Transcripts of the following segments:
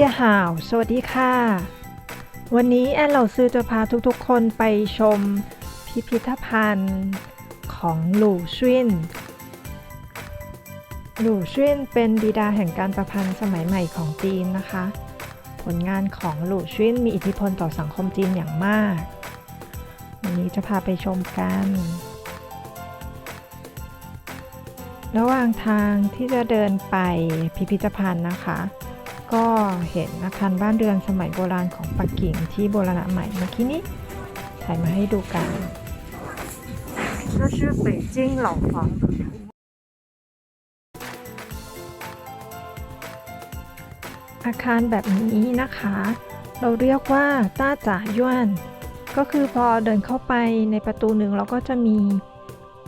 เจียหาว สวัสดีค่ะ วันนี้แอนเหล่าซื้อจะพาทุกๆคนไปชมพิพิธภัณฑ์ของหลู่ชินหลู่ชินเป็นบิดาแห่งการประพันธ์สมัยใหม่ของจีนนะคะ ผลงานของหลู่ชินมีอิทธิพลต่อสังคมจีนอย่างมาก วันนี้จะพาไปชมกัน ระหว่างทางที่จะเดินไปพิพิธภัณฑ์นะคะ ก็เห็นอาคารบ้านเรือนสมัยโบราณของปักกิ่งที่โบราณใหม่เมื่อกี้นี้ถ่ายมาให้ดูกัน这是北京老房子图อาคารแบบนี้นะคะ เราเรียกว่าต้าจ่าย่วน ก็คือพอเดินเข้าไปในประตูหนึ่งเราก็จะมี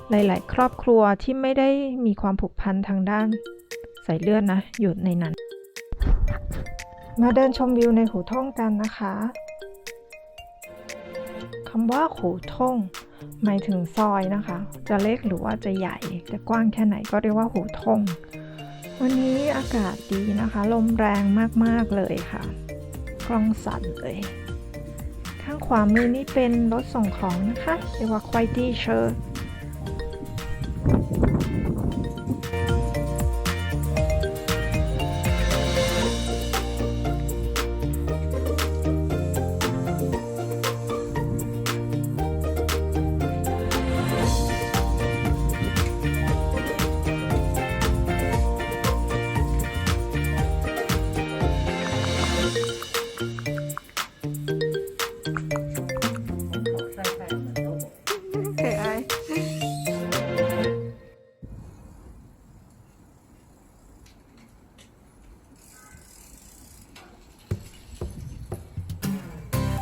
หลาย ๆ ครอบครัวที่ไม่ได้มีความผูกพันทางด้านสายเลือดนะ อยู่ในนั้น มาเดินชมวิวในหูท่งกันนะคะคำว่าหูท่งหมายถึงซอยนะคะ จะเล็กหรือว่าจะใหญ่ จะกว้างแค่ไหนก็เรียกว่าหูท่ง วันนี้อากาศดีนะคะ ลมแรงมากๆเลยค่ะ กล้องสั่นเลย ข้างขวามือนี่เป็นรถส่งของนะคะ เรียกว่าควายตี้เชอร์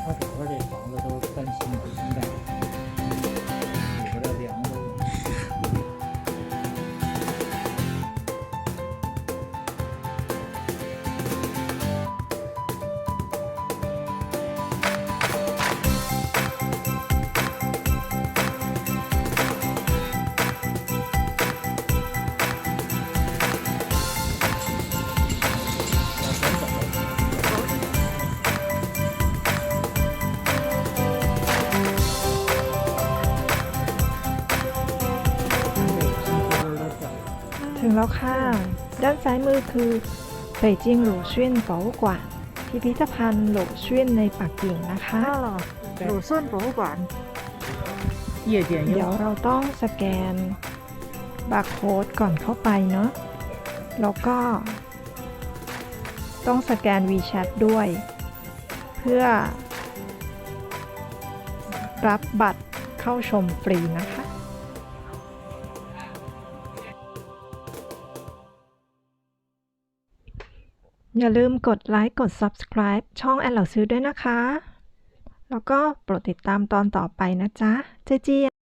Jorge, Jorge. แล้วค่ะ ด้านซ้ายมือคือเป่ยจิงหลูเชียนเป๋ากว่าพิพิธภัณฑ์หลูเชียนในปักกิ่งนะคะหลูเชียนโป๋ากว่าเดี๋ยวเราต้องสแกนบาร์โค้ดก่อนเข้าไปเนาะ แล้วก็ ต้องสแกน WeChat ด้วย เพื่อ รับบัตรเข้าชมฟรีนะคะ อย่าลืมกดไลค์กด Subscribe ช่องแอนเหล่าซื้อด้วยนะคะ แล้วก็โปรดติดตามตอนต่อไปนะจ๊ะ เจเจีย